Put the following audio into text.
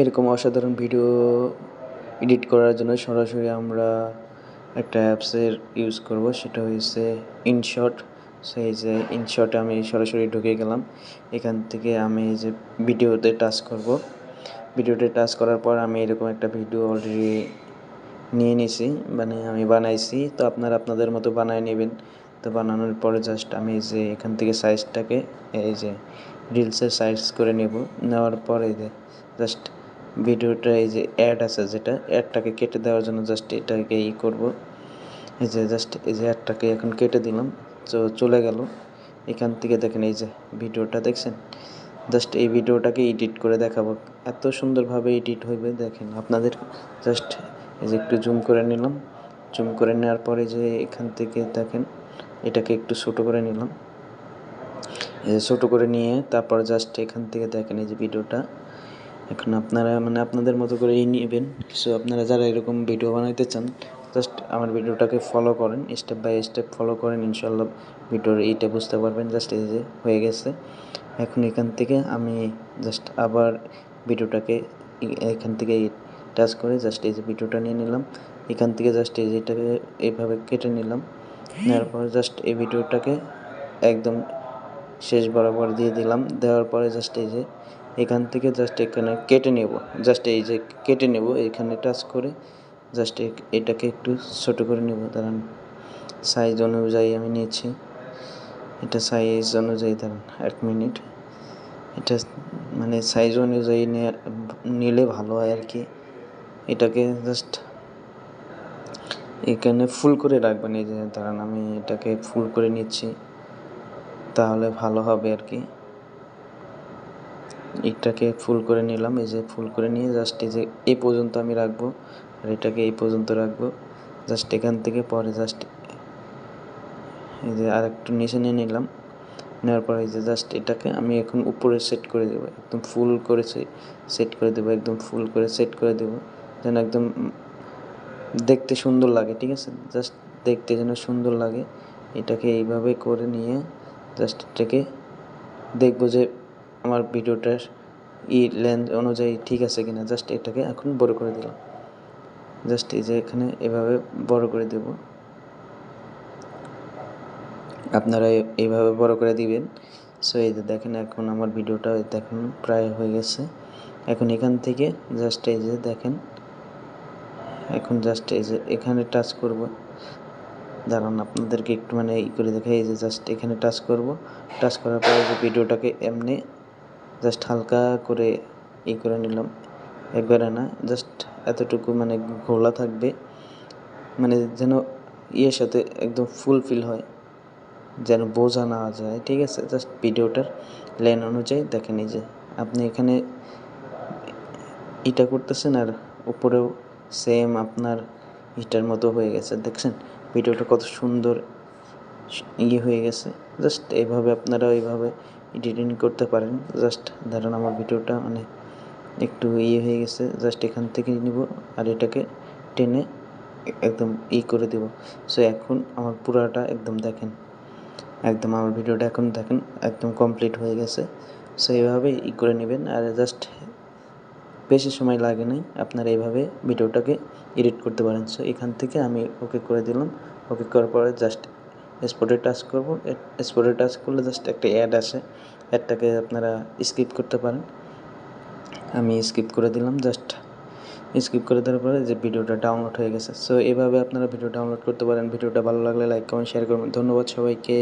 এরকম অসাধারণ video edit করার জন্য সরাসরি আমরা একটা অ্যাপসের ইউজ করব। সেটা হয়েছে ইনশট সেই যে ইনশটে আমি সরাসরি ঢুকে গেলাম। এখান থেকে আমি এই যে ভিডিওতে টাচ করব। ভিডিওতে টাচ করার পর আমি এরকম একটা ভিডিও অলরেডি নিয়ে নিছি। মানে আমি বানাইছি। তো আপনারা আপনাদের মতো বানায় নেবেন। তো বানানোর পরে জাস্ট আমি এই যে এখান থেকে সাইজটাকে এই যে রিলসের সাইজ করে নেব। নেওয়ার পরে যে জাস্ট ভিডিওটা এই যে অ্যাড আছে যেটা অ্যাডটাকে কেটে দেওয়ার জন্য জাস্ট এটাকে ই করব। এই যে জাস্ট এই যে অ্যাডটাকে এখন কেটে দিলাম, তো চলে গেল। এখান থেকে দেখেন এই যে ভিডিওটা দেখছেন? জাস্ট এই ভিডিওটাকে এডিট করে দেখাবো। এত সুন্দরভাবে এডিট হইবে, দেখেন আপনাদের জাস্ট এই যে একটু জুম করে নিলাম। জুম করে নেওয়ার পরে যে এখান থেকে দেখেন, এটাকে একটু ছোটো করে নিলাম। ছোটো করে নিয়ে তারপর জাস্ট এখান থেকে দেখেন এই যে ভিডিওটা। এখন আপনারা মানে আপনাদের মতো করে নেবেন। সো আপনারা যারা এরকম ভিডিও বানাইতে চান জাস্ট আমার ভিডিওটাকে ফলো করেন স্টেপ বাই স্টেপ ফলো করেন ইনশাল্লাহ ভিডিওর এইটা বুঝতে পারবেন জাস্ট এই যে হয়ে গেছে। এখন এখান থেকে আমি জাস্ট আবার ভিডিওটাকে এখান থেকে টাচ করে জাস্ট এই যে ভিডিওটা নিয়ে নিলাম। এখান থেকে জাস্ট এই যেটাকে এইভাবে কেটে নিলাম। নেওয়ার পর জাস্ট এই ভিডিওটাকে একদম শেষ বরাবর দিয়ে দিলাম। দেওয়ার পরে জাস্ট এই যে এখান থেকে জাস্ট এখানে কেটে নেব। জাস্ট এই যে কেটে নেব, এখানে টাচ করে জাস্ট এটাকে একটু ছোট করে নেব। দাঁড়ান সাইজ অনুযায়ী আমি নিয়েছি এটা সাইজ অনুযায়ী দাঁড়ান, এক মিনিট এটা মানে সাইজ অনুযায়ী নিলে ভালো হয় আর কি। এটাকে জাস্ট এখানে ফুল করে রাখবেন। এই যে দাঁড়ান, আমি এটাকে ফুল করে নিচ্ছি। তাহলে ভালো হবে আর কি। এটাকে ফুল করে নিলাম। এই যে ফুল করে নিয়ে জাস্ট এই যে এই পর্যন্ত আমি রাখব। আর এটাকে এই পর্যন্ত রাখব। জাস্ট এখান থেকে পরে জাস্ট এই যে আর একটু নিচে নিয়ে নিলাম। নেওয়ার পরে এই যে জাস্ট এটাকে আমি এখন উপরে সেট করে দেবো। একদম ফুল করে সেট করে দেবো। একদম ফুল করে সেট করে দেবো। যেন একদম দেখতে সুন্দর লাগে, ঠিক আছে? জাস্ট দেখতে যেন সুন্দর লাগে। এটাকে এইভাবে করে নিয়ে জাস্ট এটাকে দেখব যে আমার ভিডিওটার ই লেন্থ অনুযায়ী ঠিক আছে কিনা জাস্ট এটাকে এখন বড় করে দিলাম। জাস্ট এই যে এখানে এভাবে বড় করে দেব। আপনারা এইভাবে বড় করে দিবেন। সো এই যে দেখেন এখন আমার ভিডিওটা দেখেন, প্রায় হয়ে গেছে। এখন এখান থেকে জাস্ট এই যে দেখেন, এখন জাস্ট এই যে এখানে টাচ করব। দাঁড়ান, আপনাদেরকে একটু মানে ই করে দেখাই, এই যে জাস্ট এখানে টাচ করব। টাচ করার পরে যে ভিডিওটাকে এমনি জাস্ট হালকা করে ই করে নিলাম। একবারে না, জাস্ট এতটুকু মানে ঘোলা থাকবে। মানে যেন ইয়ের সাথে একদম ফুলফিল হয়। যেন বোঝা না যায়, ঠিক আছে? জাস্ট ভিডিওটার লেন অনুযায়ী দেখেন এই যে, আপনি এখানে এটা করতেছেন আর উপরেও সেম আপনার ইটার মতো হয়ে গেছে। দেখছেন? ভিডিওটা কত সুন্দর ইয়ে হয়ে গেছে। জাস্ট এইভাবে আপনারা এইভাবে এডিটিং করতে পারেন। জাস্ট ধরেন আমার ভিডিওটা মানে একটু ইয়ে হয়ে গেছে, জাস্ট এখান থেকে নিব আর এটাকে টেনে একদম ই করে দেব। সো এখন আমার পুরাটা একদম দেখেন, একদম আমার ভিডিওটা এখন দেখেন একদম কমপ্লিট হয়ে গেছে। সো এইভাবে ই করে নেবেন আর জাস্ট বেশি সময় লাগে নাই, আপনারা এইভাবে ভিডিওটাকে এডিট করতে পারেন। সো এখান থেকে আমি ওকে করে দিলাম। ওকে করার পরে জাস্ট স্পটে টাচ করব। স্পটে টাচ করলে জাস্ট একটা অ্যাড আসে অ্যাডটাকে আপনারা স্কিপ করতে পারেন। আমি স্কিপ করে দিলাম জাস্ট স্কিপ করে দেওয়ার পরে যে ভিডিওটা ডাউনলোড হয়ে গেছে। সো এভাবে আপনারা ভিডিও ডাউনলোড করতে পারেন। ভিডিওটা ভালো লাগলে লাইক কমেন্ট শেয়ার করবেন। ধন্যবাদ সবাইকে।